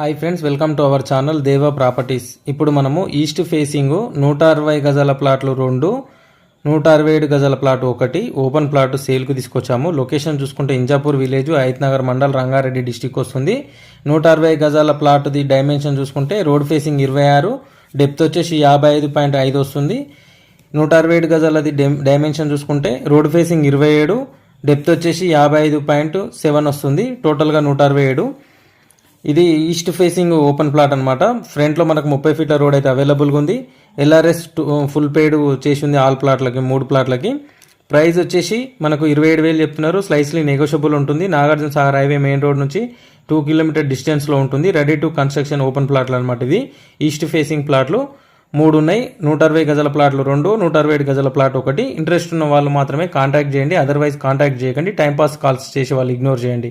Hi friends welcome to our channel Deva properties ఇప్పుడు మనము east facing నూట అరవై గజాల ప్లాట్లు రెండు నూట అరవై ఏడు గజాల ప్లాట్ ఒకటి ఓపెన్ ప్లాట్ సేల్కు తీసుకొచ్చాము. లొకేషన్ చూసుకుంటే ఇంజాపూర్ విలేజ్ నగర్ మండల్ రంగారెడ్డి డిస్టిక్ వస్తుంది. నూట అరవై గజాల ప్లాట్ది డైమెన్షన్ చూసుకుంటే రోడ్ ఫేసింగ్ ఇరవై ఆరు డెప్త్ వచ్చేసి యాభై ఐదు పాయింట్ ఐదు వస్తుంది. నూట అరవై ఏడు గజాలది డైమెన్షన్ చూసుకుంటే రోడ్ ఫేసింగ్ ఇరవై ఏడు డెప్త్ వచ్చేసి యాభై ఐదు పాయింట్ సెవెన్ వస్తుంది. టోటల్గా నూట అరవై ఏడు. ఇది ఈస్ట్ ఫేసింగ్ ఓపెన్ ప్లాట్ అనమాట ఫ్రంట్లో మనకు ముప్పై ఫీట్ల రోడ్ అయితే అవైలబుల్గా ఉంది. ఎల్ఆర్ఎస్ ఫుల్ పేడ్ చేసి ఉంది ఆల్ ప్లాట్లకి మూడు ప్లాట్లకి ప్రైస్ వచ్చేసి మనకు ఇరవై ఏడు వేలు చెప్తున్నారు. స్లైస్లీ నెగోషియబుల్ ఉంటుంది. Nagarjuna Sagar highway main road నుంచి టూ కిలోమీటర్ డిస్టెన్స్లో ఉంటుంది. రెడీ టు కన్స్ట్రక్షన్ ఓపెన్ ప్లాట్లు అనమాట ఇది ఈస్ట్ ఫేసింగ్ ప్లాట్లు మూడు ఉన్నాయి. నూట అరవై గజల ప్లాట్లు రెండు నూట అరవై ఏడు గజల ప్లాట్ ఒకటి. ఇంట్రెస్ట్ ఉన్న వాళ్ళు మాత్రమే కాంటాక్ట్ చేయండి. అదర్వైజ్ కాంటాక్ట్ చేయకండి. టైంపాస్ కాల్స్ చేసే వాళ్ళు ఇగ్నోర్ చేయండి.